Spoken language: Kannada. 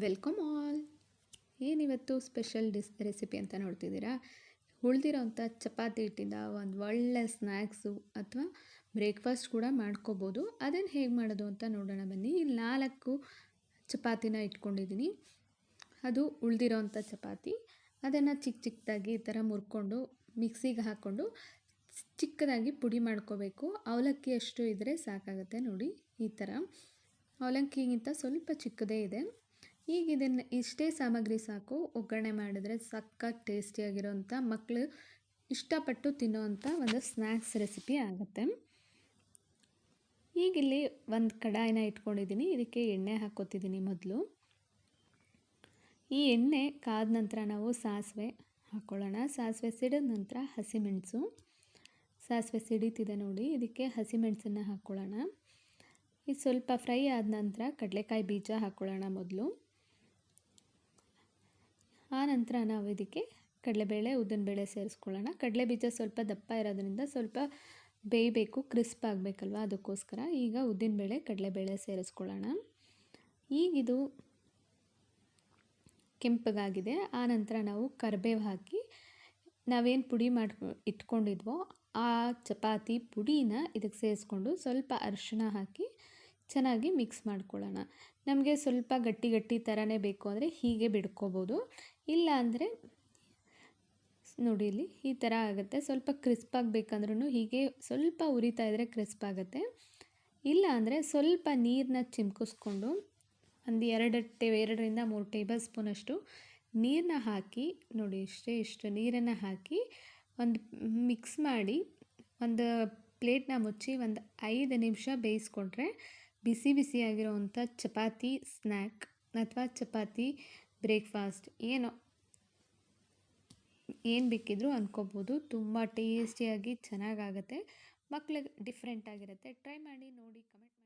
Welcome all. ಏನಿವತ್ತು ಸ್ಪೆಷಲ್ ಡಿಸ್ ರೆಸಿಪಿ ಅಂತ ನೋಡ್ತಿದ್ದೀರಾ? ಉಳಿದಿರೋಂಥ ಚಪಾತಿ ಹಿಟ್ಟಿಂದ ಒಂದು ಒಳ್ಳೆ ಸ್ನ್ಯಾಕ್ಸು ಅಥವಾ ಬ್ರೇಕ್ಫಾಸ್ಟ್ ಕೂಡ ಮಾಡ್ಕೋಬೋದು. ಅದನ್ನು ಹೇಗೆ ಮಾಡೋದು ಅಂತ ನೋಡೋಣ ಬನ್ನಿ. ಇಲ್ಲಿ ನಾಲ್ಕು ಚಪಾತಿನ ಇಟ್ಕೊಂಡಿದ್ದೀನಿ. ಅದು ಉಳಿದಿರೋಂಥ ಚಪಾತಿ. ಅದನ್ನು ಚಿಕ್ಕ ಚಿಕ್ಕದಾಗಿ ಈ ಥರ ಮುರ್ಕೊಂಡು, ಮಿಕ್ಸಿಗೆ ಹಾಕ್ಕೊಂಡು ಚಿಕ್ಕದಾಗಿ ಪುಡಿ ಮಾಡ್ಕೋಬೇಕು. ಅವಲಕ್ಕಿ ಅಷ್ಟು ಇದ್ದರೆ ಸಾಕಾಗುತ್ತೆ ನೋಡಿ ಈ ಥರ. ಅವಲಕ್ಕಿಗಿಂತ ಸ್ವಲ್ಪ ಚಿಕ್ಕದೇ ಇದೆ. ಈಗ ಇದನ್ನು ಇಷ್ಟೇ ಸಾಮಗ್ರಿ ಸಾಕು, ಒಗ್ಗರಣೆ ಮಾಡಿದ್ರೆ ಸಖತ್ ಟೇಸ್ಟಿಯಾಗಿರೋಂಥ ಮಕ್ಕಳು ಇಷ್ಟಪಟ್ಟು ತಿನ್ನೋವಂಥ ಒಂದು ಸ್ನ್ಯಾಕ್ಸ್ ರೆಸಿಪಿ ಆಗುತ್ತೆ. ಈಗ ಇಲ್ಲಿ ಒಂದು ಕಡಾಯಿನ ಇಟ್ಕೊಂಡಿದ್ದೀನಿ ಇದಕ್ಕೆ ಎಣ್ಣೆ ಹಾಕ್ಕೊತಿದ್ದೀನಿ ಮೊದಲು. ಈ ಎಣ್ಣೆ ಕಾದ ನಂತರ ನಾವು ಸಾಸಿವೆ ಹಾಕ್ಕೊಳ್ಳೋಣ ಸಾಸಿವೆ ಸಿಡಿದ ನಂತರ ಹಸಿಮೆಣಸು. ಸಾಸಿವೆ ಸಿಡಿತಿದೆ ನೋಡಿ, ಇದಕ್ಕೆ ಹಸಿಮೆಣಸನ್ನು ಹಾಕ್ಕೊಳ್ಳೋಣ ಇದು ಸ್ವಲ್ಪ ಫ್ರೈ ಆದ ನಂತರ ಕಡಲೆಕಾಯಿ ಬೀಜ ಹಾಕ್ಕೊಳ್ಳೋಣ ಮೊದಲು. ಆ ನಂತರ ನಾವು ಇದಕ್ಕೆ ಕಡಲೆಬೇಳೆ, ಉದ್ದಿನಬೇಳೆ ಸೇರಿಸ್ಕೊಳ್ಳೋಣ. ಕಡಲೆ ಬೀಜ ಸ್ವಲ್ಪ ದಪ್ಪ ಇರೋದ್ರಿಂದ ಸ್ವಲ್ಪ ಬೇಯಬೇಕು, ಕ್ರಿಸ್ಪ್ ಆಗಬೇಕಲ್ವ ಅದಕ್ಕೋಸ್ಕರ. ಈಗ ಉದ್ದಿನಬೇಳೆ, ಕಡಲೆಬೇಳೆ ಸೇರಿಸ್ಕೊಳ್ಳೋಣ. ಈಗಿದು ಕೆಂಪಗಾಗಿದೆ. ಆ ನಂತರ ನಾವು ಕರಿಬೇವು ಹಾಕಿ ನಾವೇನು ಪುಡಿ ಮಾಡ್ಕೊ, ಇಟ್ಕೊಂಡಿದ್ವೋ ಆ ಚಪಾತಿ ಪುಡಿನ ಇದಕ್ಕೆ ಸೇರಿಸ್ಕೊಂಡು ಸ್ವಲ್ಪ ಅರಿಶಿನ ಹಾಕಿ ಚೆನ್ನಾಗಿ ಮಿಕ್ಸ್ ಮಾಡ್ಕೊಳ್ಳೋಣ. ನಮಗೆ ಸ್ವಲ್ಪ ಗಟ್ಟಿ ಗಟ್ಟಿ ಥರನೇ ಬೇಕು ಅಂದರೆ ಹೀಗೆ ಬಿಡ್ಕೋಬೋದು. ಇಲ್ಲ ಅಂದರೆ ನೋಡಿ ಇಲ್ಲಿ ಈ ಥರ ಆಗುತ್ತೆ. ಸ್ವಲ್ಪ ಕ್ರಿಸ್ಪ್ ಆಗಬೇಕಂದ್ರೂ ಹೀಗೆ ಸ್ವಲ್ಪ ಉರಿತಾ ಇದ್ದರೆ ಕ್ರಿಸ್ಪ್ ಆಗುತ್ತೆ. ಇಲ್ಲ ಅಂದರೆ ಸ್ವಲ್ಪ ನೀರನ್ನ ಚಿಮ್ಕಿಸ್ಕೊಂಡು ಒಂದು ಎರಡು ಟೇ ಎರಡರಿಂದ ಮೂರು ಟೇಬಲ್ ಸ್ಪೂನಷ್ಟು ನೀರನ್ನ ಹಾಕಿ ನೋಡಿ ಇಷ್ಟೇ ಇಷ್ಟು ನೀರನ್ನು ಹಾಕಿ ಒಂದು ಮಿಕ್ಸ್ ಮಾಡಿ ಒಂದು ಪ್ಲೇಟ್ನ ಮುಚ್ಚಿ ಒಂದು ಐದು ನಿಮಿಷ ಬೇಯಿಸ್ಕೊಂಡ್ರೆ ಬಿಸಿ ಬಿಸಿಯಾಗಿರೋವಂಥ ಚಪಾತಿ, ಸ್ನ್ಯಾಕ್ ಅಥವಾ ಚಪಾತಿ, ಬ್ರೇಕ್ಫಾಸ್ಟ್ ಏನೋ ಏನು ಬೇಕಿದ್ರೂ ಅಂದ್ಕೋಬೋದು ತುಂಬ ಟೇಸ್ಟಿಯಾಗಿ ಚೆನ್ನಾಗಾಗತ್ತೆ. ಮಕ್ಳಿಗೆ ಡಿಫ್ರೆಂಟಾಗಿರುತ್ತೆ ಟ್ರೈ ಮಾಡಿ ನೋಡಿ ಕಮೆಂಟ್